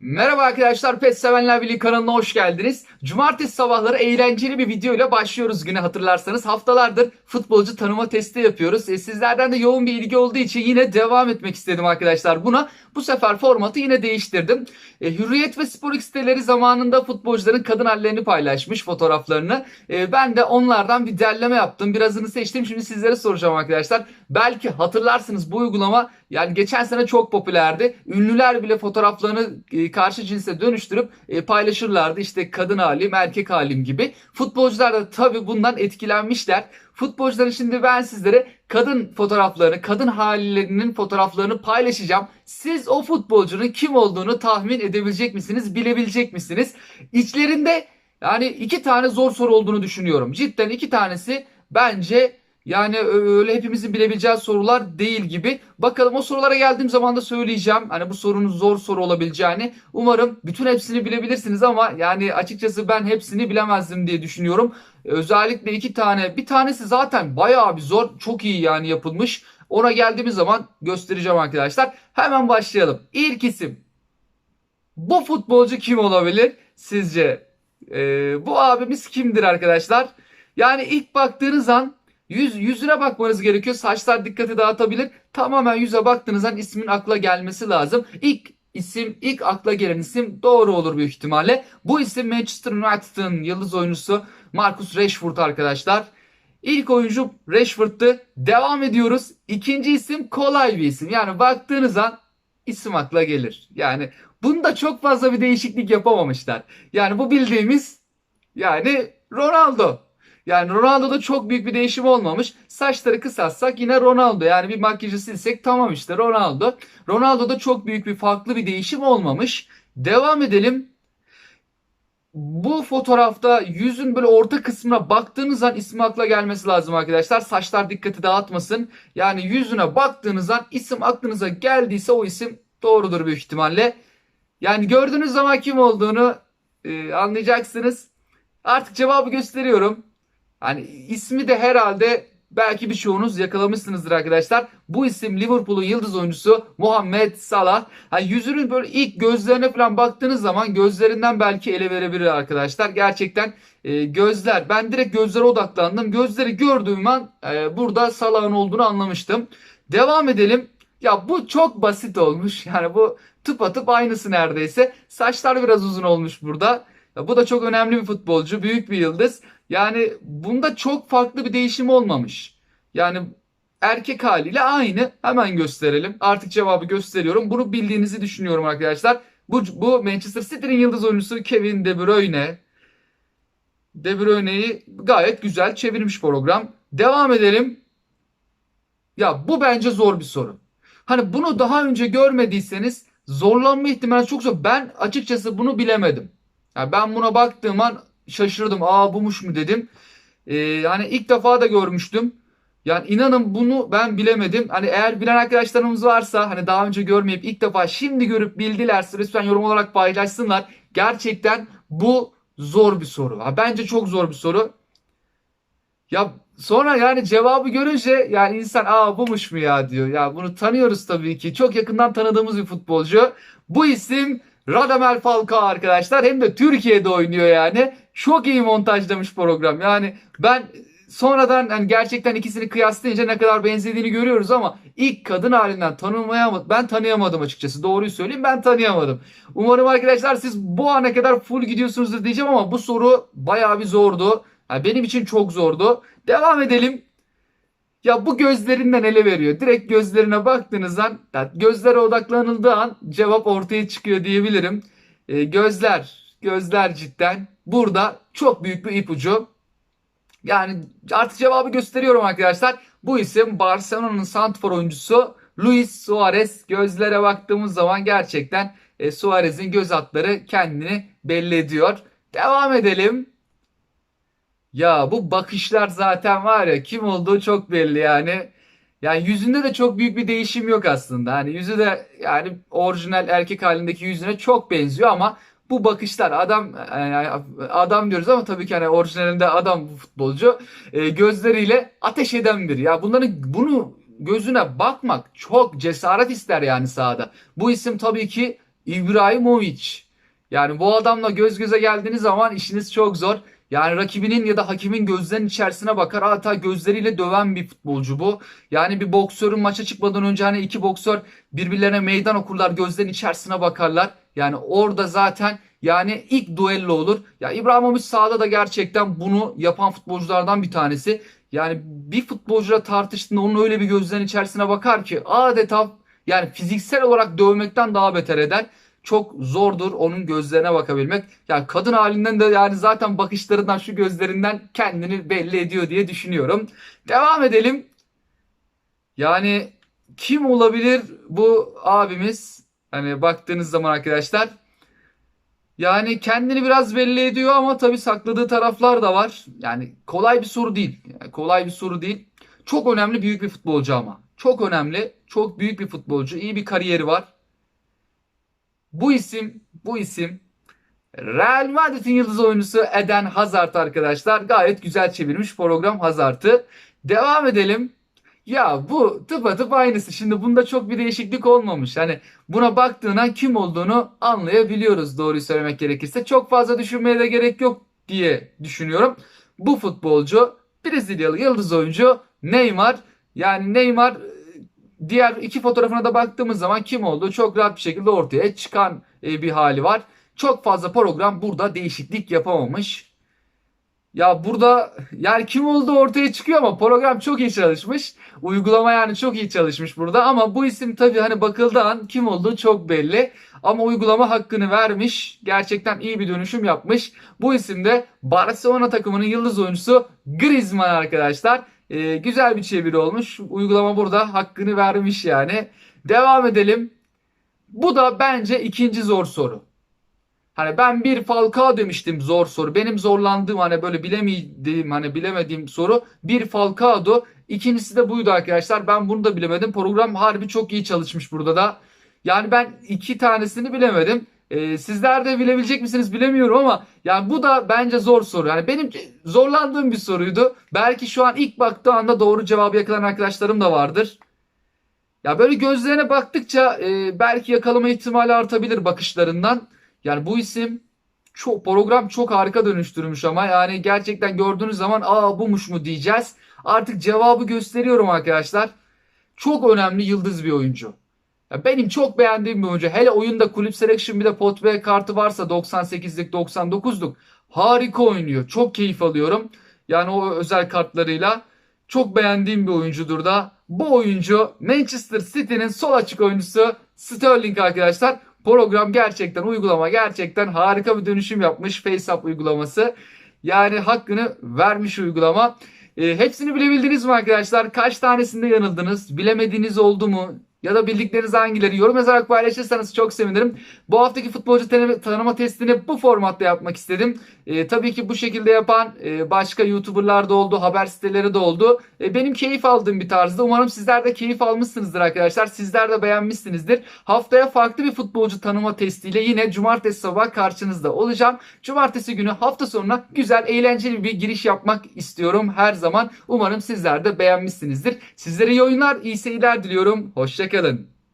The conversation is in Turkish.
Merhaba arkadaşlar Pet Sevenler Birliği kanalına hoş geldiniz. Cumartesi sabahları eğlenceli bir video ile başlıyoruz güne hatırlarsanız. Haftalardır futbolcu tanıma testi yapıyoruz. E, sizlerden de yoğun bir ilgi olduğu için yine devam etmek istedim arkadaşlar buna. Bu sefer formatı yine değiştirdim. E, Hürriyet ve Spor siteleri zamanında futbolcuların kadın hallerini paylaşmış fotoğraflarını. E, ben de onlardan bir derleme yaptım. Birazını seçtim. Şimdi sizlere soracağım arkadaşlar. Belki hatırlarsınız bu uygulama yani geçen sene çok popülerdi. Ünlüler bile fotoğraflarını e, karşı cinse dönüştürüp e, paylaşırlardı. İşte kadın halim, erkek halim gibi. Futbolcular da tabii bundan etkilenmişler. Futbolcuların şimdi ben sizlere kadın fotoğraflarını, kadın hallerinin fotoğraflarını paylaşacağım. Siz o futbolcunun kim olduğunu tahmin edebilecek misiniz, bilebilecek misiniz? İçlerinde yani iki tane zor soru olduğunu düşünüyorum. Cidden iki tanesi bence yani öyle hepimizin bilebileceği sorular değil gibi. Bakalım o sorulara geldiğim zaman da söyleyeceğim. Hani bu sorunun zor soru olabileceğini. Umarım bütün hepsini bilebilirsiniz ama yani açıkçası ben hepsini bilemezdim diye düşünüyorum. Özellikle iki tane. Bir tanesi zaten bayağı bir zor. Çok iyi yani yapılmış. Ona geldiğimiz zaman göstereceğim arkadaşlar. Hemen başlayalım. İlk isim. Bu futbolcu kim olabilir sizce? Ee, bu abimiz kimdir arkadaşlar? Yani ilk baktığınız an Yüz, yüzüne bakmanız gerekiyor. Saçlar dikkati dağıtabilir. Tamamen yüze baktığınız an ismin akla gelmesi lazım. İlk isim, ilk akla gelen isim doğru olur büyük ihtimalle. Bu isim Manchester United'ın yıldız oyuncusu Marcus Rashford arkadaşlar. İlk oyuncu Rashford'tu. Devam ediyoruz. İkinci isim kolay bir isim. Yani baktığınız an isim akla gelir. Yani bunda çok fazla bir değişiklik yapamamışlar. Yani bu bildiğimiz yani Ronaldo. Yani Ronaldo'da çok büyük bir değişim olmamış. Saçları kısaltsak yine Ronaldo. Yani bir makyajı silsek tamam işte Ronaldo. Ronaldo'da çok büyük bir farklı bir değişim olmamış. Devam edelim. Bu fotoğrafta yüzün böyle orta kısmına baktığınız an ismi akla gelmesi lazım arkadaşlar. Saçlar dikkati dağıtmasın. Yani yüzüne baktığınız an isim aklınıza geldiyse o isim doğrudur büyük ihtimalle. Yani gördüğünüz zaman kim olduğunu e, anlayacaksınız. Artık cevabı gösteriyorum. Hani ismi de herhalde belki birçoğunuz yakalamışsınızdır arkadaşlar. Bu isim Liverpool'un yıldız oyuncusu Muhammed Salah. Hani yüzünün böyle ilk gözlerine falan baktığınız zaman gözlerinden belki ele verebilir arkadaşlar. Gerçekten e, gözler ben direkt gözlere odaklandım. Gözleri gördüğüm an e, burada Salah'ın olduğunu anlamıştım. Devam edelim. Ya bu çok basit olmuş. Yani bu tıpatıp aynısı neredeyse. Saçlar biraz uzun olmuş burada. Ya bu da çok önemli bir futbolcu. Büyük bir yıldız. Yani bunda çok farklı bir değişim olmamış. Yani erkek haliyle aynı. Hemen gösterelim. Artık cevabı gösteriyorum. Bunu bildiğinizi düşünüyorum arkadaşlar. Bu, bu Manchester City'nin yıldız oyuncusu Kevin De Bruyne. De Bruyne'yi gayet güzel çevirmiş program. Devam edelim. Ya bu bence zor bir soru. Hani bunu daha önce görmediyseniz zorlanma ihtimali çok zor. Ben açıkçası bunu bilemedim. Yani ben buna baktığım an şaşırdım. Aa bumuş mu dedim. Ee, hani ilk defa da görmüştüm. Yani inanın bunu ben bilemedim. Hani eğer bilen arkadaşlarımız varsa hani daha önce görmeyip ilk defa şimdi görüp bildilerse lütfen yorum olarak paylaşsınlar. Gerçekten bu zor bir soru. Ha, bence çok zor bir soru. Ya sonra yani cevabı görünce yani insan aa bumuş mu ya diyor. Ya bunu tanıyoruz tabii ki. Çok yakından tanıdığımız bir futbolcu. Bu isim Radamel Falcao arkadaşlar. Hem de Türkiye'de oynuyor yani. Çok iyi montajlamış program. Yani ben sonradan yani gerçekten ikisini kıyaslayınca ne kadar benzediğini görüyoruz ama ilk kadın halinden tanımlayamadım. Ben tanıyamadım açıkçası. Doğruyu söyleyeyim ben tanıyamadım. Umarım arkadaşlar siz bu ana kadar full gidiyorsunuzdur diyeceğim ama bu soru bayağı bir zordu. Yani benim için çok zordu. Devam edelim. Ya bu gözlerinden ele veriyor. Direkt gözlerine baktığınızdan gözlere odaklanıldığı an cevap ortaya çıkıyor diyebilirim. E, gözler, gözler cidden burada çok büyük bir ipucu. Yani artık cevabı gösteriyorum arkadaşlar. Bu isim Barcelona'nın santrfor oyuncusu Luis Suarez. Gözlere baktığımız zaman gerçekten e, Suarez'in göz hatları kendini belli ediyor. Devam edelim. Ya bu bakışlar zaten var ya kim olduğu çok belli yani. Yani yüzünde de çok büyük bir değişim yok aslında. Hani yüzü de yani orijinal erkek halindeki yüzüne çok benziyor ama bu bakışlar adam yani adam diyoruz ama tabii ki hani orijinalinde adam futbolcu e, gözleriyle ateş eden biri. Ya bunların bunu gözüne bakmak çok cesaret ister yani sahada. Bu isim tabii ki İbrahimovic. Yani bu adamla göz göze geldiğiniz zaman işiniz çok zor. Yani rakibinin ya da hakimin gözlerinin içerisine bakar. Hatta gözleriyle döven bir futbolcu bu. Yani bir boksörün maça çıkmadan önce hani iki boksör birbirlerine meydan okurlar. Gözlerin içerisine bakarlar. Yani orada zaten yani ilk duello olur. Ya İbrahimovic sahada da gerçekten bunu yapan futbolculardan bir tanesi. Yani bir futbolcuyla tartıştığında onun öyle bir gözlerin içerisine bakar ki adeta yani fiziksel olarak dövmekten daha beter eder. Çok zordur onun gözlerine bakabilmek. Yani kadın halinden de yani zaten bakışlarından şu gözlerinden kendini belli ediyor diye düşünüyorum. Devam edelim. Yani kim olabilir bu abimiz? Hani baktığınız zaman arkadaşlar yani kendini biraz belli ediyor ama tabii sakladığı taraflar da var. Yani kolay bir soru değil. Yani kolay bir soru değil. Çok önemli büyük bir futbolcu ama. Çok önemli, çok büyük bir futbolcu. İyi bir kariyeri var. Bu isim, bu isim Real Madrid'in yıldız oyuncusu Eden Hazard arkadaşlar. Gayet güzel çevirmiş program Hazard'ı. Devam edelim. Ya bu tıpatıp aynısı. Şimdi bunda çok bir değişiklik olmamış. Hani buna baktığından kim olduğunu anlayabiliyoruz doğruyu söylemek gerekirse. Çok fazla düşünmeye de gerek yok diye düşünüyorum. Bu futbolcu Brezilyalı yıldız oyuncu Neymar. Yani Neymar diğer iki fotoğrafına da baktığımız zaman kim olduğu çok rahat bir şekilde ortaya çıkan e, bir hali var. Çok fazla program burada değişiklik yapamamış. Ya burada yani kim olduğu ortaya çıkıyor ama program çok iyi çalışmış. Uygulama yani çok iyi çalışmış burada ama bu isim tabii hani bakıldığı an kim olduğu çok belli. Ama uygulama hakkını vermiş. Gerçekten iyi bir dönüşüm yapmış. Bu isim de Barcelona takımının yıldız oyuncusu Griezmann arkadaşlar. Ee, güzel bir çeviri olmuş. Uygulama burada hakkını vermiş yani. Devam edelim. Bu da bence ikinci zor soru. Hani ben bir Falcao demiştim zor soru. Benim zorlandığım hani böyle bilemediğim hani bilemediğim soru bir Falcao'du. İkincisi de buydu arkadaşlar. Ben bunu da bilemedim. Program harbi çok iyi çalışmış burada da. Yani ben iki tanesini bilemedim. Ee, sizler de bilebilecek misiniz bilemiyorum ama yani bu da bence zor soru. Yani benim zorlandığım bir soruydu. Belki şu an ilk baktığı anda doğru cevabı yakalayan arkadaşlarım da vardır. Ya böyle gözlerine baktıkça e, belki yakalama ihtimali artabilir bakışlarından. Yani bu isim çok program çok harika dönüştürmüş ama yani gerçekten gördüğünüz zaman aa bumuş mu diyeceğiz. Artık cevabı gösteriyorum arkadaşlar. Çok önemli yıldız bir oyuncu. Ya benim çok beğendiğim bir oyuncu. Hele oyunda kulüp selection bir de pot B kartı varsa 98'lik 99'luk harika oynuyor. Çok keyif alıyorum. Yani o özel kartlarıyla çok beğendiğim bir oyuncudur da. Bu oyuncu Manchester City'nin sol açık oyuncusu Sterling arkadaşlar. Program gerçekten uygulama gerçekten harika bir dönüşüm yapmış FaceApp uygulaması. Yani hakkını vermiş uygulama. E, hepsini bilebildiniz mi arkadaşlar? Kaç tanesinde yanıldınız? Bilemediğiniz oldu mu? Ya da bildikleriniz hangileri yorum yazarak paylaşırsanız çok sevinirim. Bu haftaki futbolcu tanıma testini bu formatta yapmak istedim. E, tabii ki bu şekilde yapan e, başka YouTuber'lar da oldu, haber siteleri de oldu. E, benim keyif aldığım bir tarzda. Umarım sizler de keyif almışsınızdır arkadaşlar. Sizler de beğenmişsinizdir. Haftaya farklı bir futbolcu tanıma testiyle yine cumartesi sabah karşınızda olacağım. Cumartesi günü hafta sonuna güzel, eğlenceli bir giriş yapmak istiyorum her zaman. Umarım sizler de beğenmişsinizdir. Sizlere iyi oyunlar, iyi seyirler diliyorum. Hoşçakalın. gonna